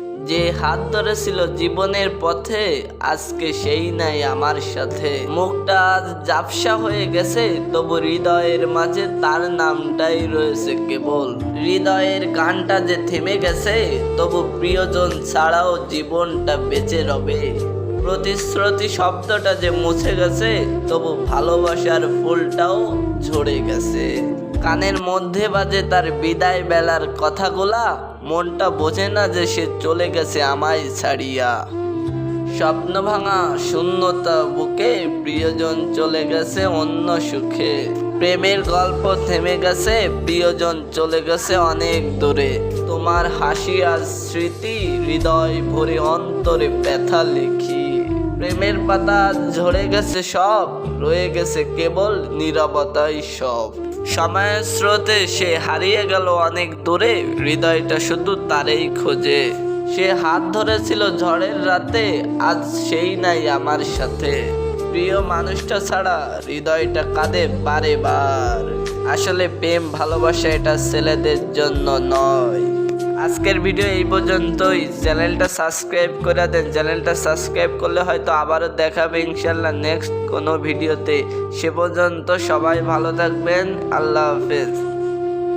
যে হাত ধরেছিল জীবনের পথে, আজকে সেই নাই আমার সাথে। মুখটা আজ জাপসা হয়ে গেছে, তবু হৃদয়ের মাঝে তার নামটাই রয়েছে কেবল। হৃদয়ের গানটা যে থেমে গেছে, তবু প্রিয়জন ছাড়াও জীবনটা বেঁচে রবে। প্রতিশ্রুতি শব্দটা যে মুছে গেছে, তবু ভালোবাসার ফুলটাও ঝরে গেছে। কানের মধ্যে বাজে তার বিদায় বেলার কথাগুলা মনটা বোঝে না যে সে চলে গেছে আমায় ছাড়িয়া। স্বপ্ন ভাঙা শূন্যতা বুকে প্রিয়জন চলে গেছে অন্য সুখে। প্রেমের গল্প থেমে গেছে, প্রিয়জন চলে গেছে অনেক দূরে। তোমার হাসি আর স্মৃতি হৃদয় ভরে অন্তরে ব্যথা লিখি। প্রেমের পাতা ঝরে গেছে সব, রয়ে গেছে কেবল নীরবতাই সব। সময়ের স্রোতে সে হারিয়ে গেল অনেক দূরে। হৃদয়টা শুধু তারেই খোঁজে। সে হাত ধরেছিল ঝড়ের রাতে, আজ সেই নাই আমার সাথে। প্রিয় মানুষটা ছাড়া হৃদয়টা কাঁদে বারে বার। আসলে প্রেম ভালোবাসা এটা ছেলেদের জন্য নয়। আজকের ভিডিও এই পর্যন্তই। চ্যানেলটা সাবস্ক্রাইব করে দেন। চ্যানেলটা সাবস্ক্রাইব করলে হয়তো আবারও দেখাবে ইনশাল্লাহ নেক্সট কোনো ভিডিওতে। সে পর্যন্ত সবাই ভালো থাকবেন। আল্লাহ হাফেজ।